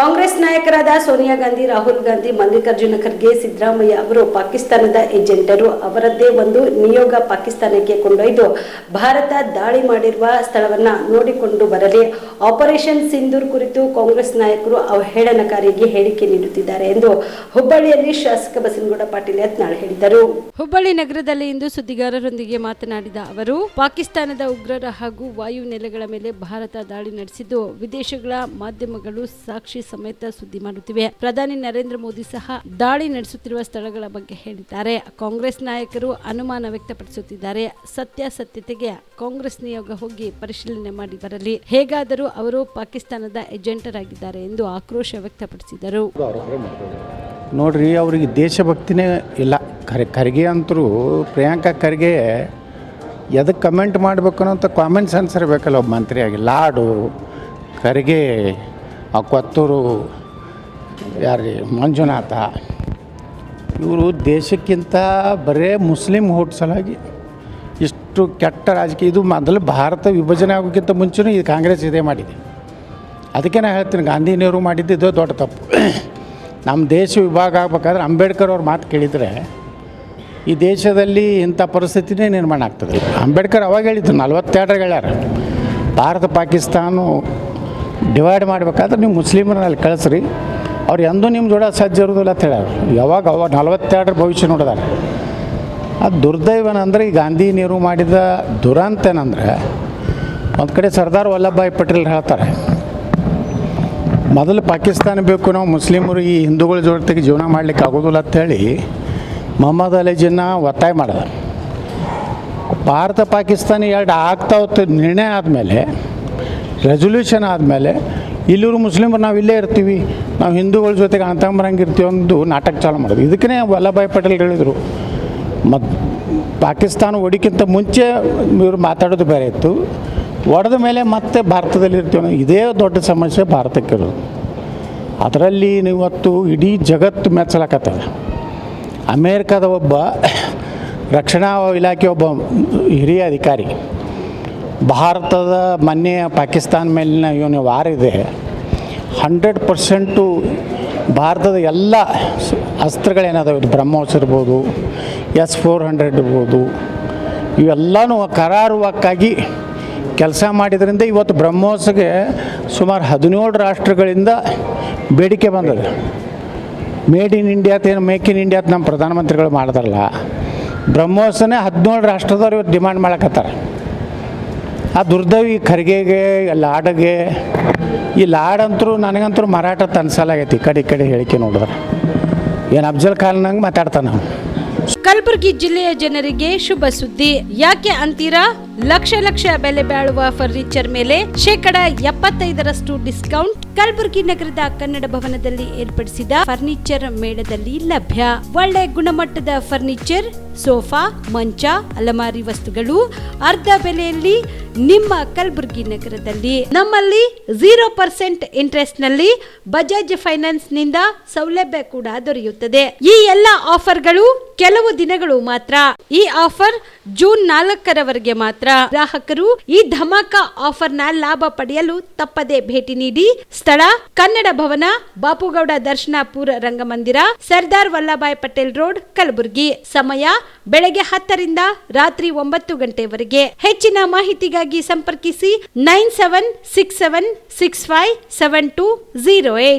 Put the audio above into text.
ಕಾಂಗ್ರೆಸ್ ನಾಯಕರಾದ ಸೋನಿಯಾ ಗಾಂಧಿ, ರಾಹುಲ್ ಗಾಂಧಿ, ಮಲ್ಲಿಕಾರ್ಜುನ ಖರ್ಗೆ, ಸಿದ್ದರಾಮಯ್ಯ ಅವರು ಪಾಕಿಸ್ತಾನದ ಏಜೆಂಟರು. ಅವರದ್ದೇ ಒಂದು ನಿಯೋಗ ಪಾಕಿಸ್ತಾನಕ್ಕೆ ಕೊಂಡೊಯ್ದು ಭಾರತ ದಾಳಿ ಮಾಡಿರುವ ಸ್ಥಳವನ್ನ ನೋಡಿಕೊಂಡು ಬರಲಿ. ಆಪರೇಷನ್ ಸಿಂಧೂರ್ ಕುರಿತು ಕಾಂಗ್ರೆಸ್ ನಾಯಕರು ಅವಹೇಳನಕಾರಿಗೆ ಹೇಳಿಕೆ ನೀಡುತ್ತಿದ್ದಾರೆ ಎಂದು ಹುಬ್ಬಳ್ಳಿಯಲ್ಲಿ ಶಾಸಕ ಬಸನಗೌಡ ಪಾಟೀಲ್ ಯತ್ನಾಳ್ ಹೇಳಿದರು. ಹುಬ್ಬಳ್ಳಿ ನಗರದಲ್ಲಿ ಇಂದು ಸುದ್ದಿಗಾರರೊಂದಿಗೆ ಮಾತನಾಡಿದ ಅವರು, ಪಾಕಿಸ್ತಾನದ ಉಗ್ರರ ಹಾಗೂ ವಾಯು ನೆಲೆಗಳ ಮೇಲೆ ಭಾರತ ದಾಳಿ ನಡೆಸಿದ್ದು, ವಿದೇಶಗಳ ಮಾಧ್ಯಮಗಳು ಸಾಕ್ಷಿ ಸಮೇತ ಸುದ್ದಿ ಮಾಡುತ್ತಿವೆ. ಪ್ರಧಾನಿ ನರೇಂದ್ರ ಮೋದಿ ಸಹ ದಾಳಿ ನಡೆಸುತ್ತಿರುವ ಸ್ಥಳಗಳ ಬಗ್ಗೆ ಹೇಳಿದ್ದಾರೆ. ಕಾಂಗ್ರೆಸ್ ನಾಯಕರು ಅನುಮಾನ ವ್ಯಕ್ತಪಡಿಸುತ್ತಿದ್ದಾರೆ. ಸತ್ಯಾಸತ್ಯತೆಗೆ ಕಾಂಗ್ರೆಸ್ ನಿಯೋಗ ಹೋಗಿ ಪರಿಶೀಲನೆ ಮಾಡಿ ಬರಲಿ. ಹೇಗಾದರೂ ಅವರು ಪಾಕಿಸ್ತಾನದ ಏಜೆಂಟರಾಗಿದ್ದಾರೆ ಎಂದು ಆಕ್ರೋಶ ವ್ಯಕ್ತಪಡಿಸಿದರು. ನೋಡ್ರಿ, ಅವರಿಗೆ ದೇಶಭಕ್ತಿನೇ ಇಲ್ಲ. ಖರೆ, ಖರ್ಗೆ ಅಂತರೂ ಪ್ರಿಯಾಂಕಾ ಖರ್ಗೆ ಎದಕ್ಕೆ ಕಮೆಂಟ್ ಮಾಡಬೇಕು ಅನ್ನೋಂಥ ಕಾಮನ್ ಸೆನ್ಸ್ ಇರಬೇಕಲ್ಲ ಒಬ್ಬ ಮಂತ್ರಿಯಾಗಿ. ಲಾಡು, ಖರ್ಗೆ ಆ ಕೊತ್ತೂರು ಯಾರೀ ಮಂಜುನಾಥ. ಇವರು ದೇಶಕ್ಕಿಂತ ಬರೇ ಮುಸ್ಲಿಂ ಹೋಟ್ ಸಲಾಗಿ ಇಷ್ಟು ಕೆಟ್ಟ ರಾಜಕೀಯ. ಇದು ಮೊದಲು ಭಾರತ ವಿಭಜನೆ ಆಗೋಕ್ಕಿಂತ ಮುಂಚೆನೂ ಇದು ಕಾಂಗ್ರೆಸ್ ಇದೇ ಮಾಡಿದೆ. ಅದಕ್ಕೆ ನಾನು ಹೇಳ್ತೀನಿ ಗಾಂಧಿ ನೆಹರು ಮಾಡಿದ್ದು ದೊಡ್ಡ ತಪ್ಪು. ನಮ್ಮ ದೇಶ ವಿಭಾಗ ಆಗ್ಬೇಕಾದ್ರೆ ಅಂಬೇಡ್ಕರ್ ಅವ್ರ ಮಾತು ಕೇಳಿದರೆ ಈ ದೇಶದಲ್ಲಿ ಇಂಥ ಪರಿಸ್ಥಿತಿನೇ ನಿರ್ಮಾಣ ಆಗ್ತದೆ. ಅಂಬೇಡ್ಕರ್ ಅವಾಗ ಹೇಳಿದ್ರು, ನಲ್ವತ್ತೆರಡರ ಹೇಳ್ಯಾರ ಭಾರತ ಪಾಕಿಸ್ತಾನ ಡಿವೈಡ್ ಮಾಡಬೇಕಾದ್ರೆ ನೀವು ಮುಸ್ಲಿಮರಲ್ಲಿ ಕಳಿಸ್ರಿ. ಅವ್ರು ಎಂದೂ ನಿಮ್ಮ ಜೋಡ ಸಜ್ಜ ಇರೋದಿಲ್ಲ ಅಂತ ಹೇಳ್ಯಾರ. ಯಾವಾಗ ಅವಾಗ ನಲವತ್ತೆರಡರ ಭವಿಷ್ಯ ನೋಡಿದಾರೆ. ಅದು ದುರ್ದೈವನಂದ್ರೆ ಈ ಗಾಂಧಿ ನೀರು ಮಾಡಿದ ದುರಂತ ಏನಂದ್ರೆ, ಒಂದು ಕಡೆ ಸರ್ದಾರ್ ವಲ್ಲಭಭಾಯಿ ಪಟೇಲ್ ಹೇಳ್ತಾರೆ, ಮೊದಲು ಪಾಕಿಸ್ತಾನ ಬೇಕು ನಾವು ಮುಸ್ಲಿಮರು ಈ ಹಿಂದೂಗಳ ಜೊತೆಗೆ ಜೀವನ ಮಾಡಲಿಕ್ಕೆ ಆಗೋದಿಲ್ಲ ಅಂತೇಳಿ ಮೊಹಮ್ಮದ್ ಅಲಿ ಒತ್ತಾಯ ಮಾಡಿದ ಭಾರತ ಪಾಕಿಸ್ತಾನ ಎರಡು ಆಗ್ತಾ ಹೋಗ್ತದೆ ನಿರ್ಣಯ ಆದಮೇಲೆ ರೆಸೊಲ್ಯೂಷನ್ ಆದಮೇಲೆ, ಇಲ್ಲಿರು ಮುಸ್ಲಿಮರು ನಾವು ಇಲ್ಲೇ ಇರ್ತೀವಿ, ನಾವು ಹಿಂದೂಗಳ ಜೊತೆಗೆ ಅಂತಂಬರಂಗೆ ಇರ್ತೀವಿ ಒಂದು ನಾಟಕ ಚಾಲು ಮಾಡೋದು ಇದಕ್ಕೇ ವಲ್ಲಭಾಯ್ ಪಟೇಲ್ ಹೇಳಿದರು. ಮತ್ತು ಪಾಕಿಸ್ತಾನ ಒಡಿಕ್ಕಿಂತ ಮುಂಚೆ ಇವರು ಮಾತಾಡೋದು ಬೇರೆ ಇತ್ತು. ಒಡೆದ ಮೇಲೆ ಮತ್ತೆ ಭಾರತದಲ್ಲಿ ಇರ್ತೀವಿ ಇದೇ ದೊಡ್ಡ ಸಮಸ್ಯೆ ಭಾರತಕ್ಕಿರೋದು ಅದರಲ್ಲಿ ಇವತ್ತು ಇಡೀ ಜಗತ್ತು ಮೆಚ್ಚಲಕತ್ತದ ಅಮೇರಿಕಾದ ಒಬ್ಬ, ರಕ್ಷಣಾ ಇಲಾಖೆ ಒಬ್ಬ ಹಿರಿಯ ಅಧಿಕಾರಿ. ಭಾರತದ ಮೊನ್ನೆ ಪಾಕಿಸ್ತಾನ ಮೇಲಿನ ಇವನು ವಾರ ಇದೆ. ಹಂಡ್ರೆಡ್ ಪರ್ಸೆಂಟು ಭಾರತದ ಎಲ್ಲ ಅಸ್ತ್ರಗಳೇನದಾವೆ, ಇದು ಬ್ರಹ್ಮೋಸ್ ಇರ್ಬೋದು, ಎಸ್ ಫೋರ್ ಹಂಡ್ರೆಡ್ ಇರ್ಬೋದು, ಇವೆಲ್ಲನೂ ಕರಾರುವಕ್ಕಾಗಿ ಕೆಲಸ ಮಾಡಿದ್ರಿಂದ ಇವತ್ತು ಬ್ರಹ್ಮೋಸ್ಗೆ ಸುಮಾರು ಹದಿನೇಳು ರಾಷ್ಟ್ರಗಳಿಂದ ಬೇಡಿಕೆ ಬಂದದೆ. ಮೇಡ್ ಇನ್ ಇಂಡಿಯಾ ಏನು, ಮೇಕ್ ಇನ್ ಇಂಡಿಯಾ ನಮ್ಮ ಪ್ರಧಾನಮಂತ್ರಿಗಳು ಮಾಡಿದ್ರಲ್ಲ ಬ್ರಹ್ಮೋಸನೇ ಹದಿನೇಳು ರಾಷ್ಟ್ರದವ್ರು ಇವತ್ತು ಡಿಮಾಂಡ್ ಮಾಡಕತ್ತಾರೆ. ಆ ದುರ್ದವಿ ಖರ್ಗೆಗೆ ಲಾಡಗೆ ಈ ಲಾಡಂತರೂ ನನಗಂತರೂ ಮರಾಠ ತನ್ಸಲಾಗೈತಿ ಕಡೆ ಕಡೆ ಹೇಳಿಕೆ ನೋಡಿದ್ರೆ. ಏನು ಅಫ್ಜಲ್ ಖಾನ್ನಂಗೆ ಮಾತಾಡ್ತಾನೆ ಕಲಬುರಗಿ ಜಿಲ್ಲೆಯ ಜನರಿಗೆ ಶುಭ ಸುದ್ದಿ. ಯಾಕೆ ಅಂತೀರಾ? ಲಕ್ಷ ಲಕ್ಷ ಬೆಲೆ ಬಾಳುವ ಫರ್ನಿಚರ್ ಮೇಲೆ ಶೇಕಡ ಎಪ್ಪತ್ತೈದರಷ್ಟು ಡಿಸ್ಕೌಂಟ್ ಕಲಬುರಗಿ ನಗರದ ಕನ್ನಡ ಭವನದಲ್ಲಿ ಏರ್ಪಡಿಸಿದ ಫರ್ನಿಚರ್ ಮೇಳದಲ್ಲಿ ಲಭ್ಯ. ಒಳ್ಳೆ ಗುಣಮಟ್ಟದ ಫರ್ನಿಚರ್, ಸೋಫಾ, ಮಂಚ, ಅಲಮಾರಿ ವಸ್ತುಗಳು, ಅರ್ಧ ಬೆಲೆಯಲ್ಲಿ ನಿಮ್ಮ ಕಲಬುರಗಿ ನಗರದಲ್ಲಿ. ನಮ್ಮಲ್ಲಿ ಝೀರೋ ಪರ್ಸೆಂಟ್ ಇಂಟ್ರೆಸ್ಟ್ನಲ್ಲಿ ಬಜಾಜ್ ಫೈನಾನ್ಸ್ನಿಂದ ಸೌಲಭ್ಯ ಕೂಡ ದೊರೆಯುತ್ತದೆ. ಈ ಎಲ್ಲ ಆಫರ್ಗಳು ಕೆಲವು ದಿನಗಳು ಮಾತ್ರ. ಈ ಆಫರ್ ಜೂನ್ ನಾಲ್ಕರವರೆಗೆ ಮಾತ್ರ. ಗ್ರಾಹಕರು ಈ ಧಮಾಕ ಆಫರ್ನ ಲಾಭ ಪಡೆಯಲು ತಪ್ಪದೆ ಭೇಟಿ ನೀಡಿ ಸ್ಥಳ ಕನ್ನಡ ಭವನ ಬಾಪುಗೌಡ ದರ್ಶನಾಪುರ ರಂಗಮಂದಿರ ಸರ್ದಾರ್ ವಲ್ಲಭಾಯ್ ಪಟೇಲ್ ರೋಡ್ ಕಲಬುರಗಿ ಸಮಯ ಬೆಳಗ್ಗೆ ಹತ್ತರಿಂದ ರಾತ್ರಿ ಒಂಬತ್ತು ಗಂಟೆವರೆಗೆ ಹೆಚ್ಚಿನ ಮಾಹಿತಿಗಾಗಿ ಸಂಪರ್ಕಿಸಿ nine seven six seven six five seven two zero eight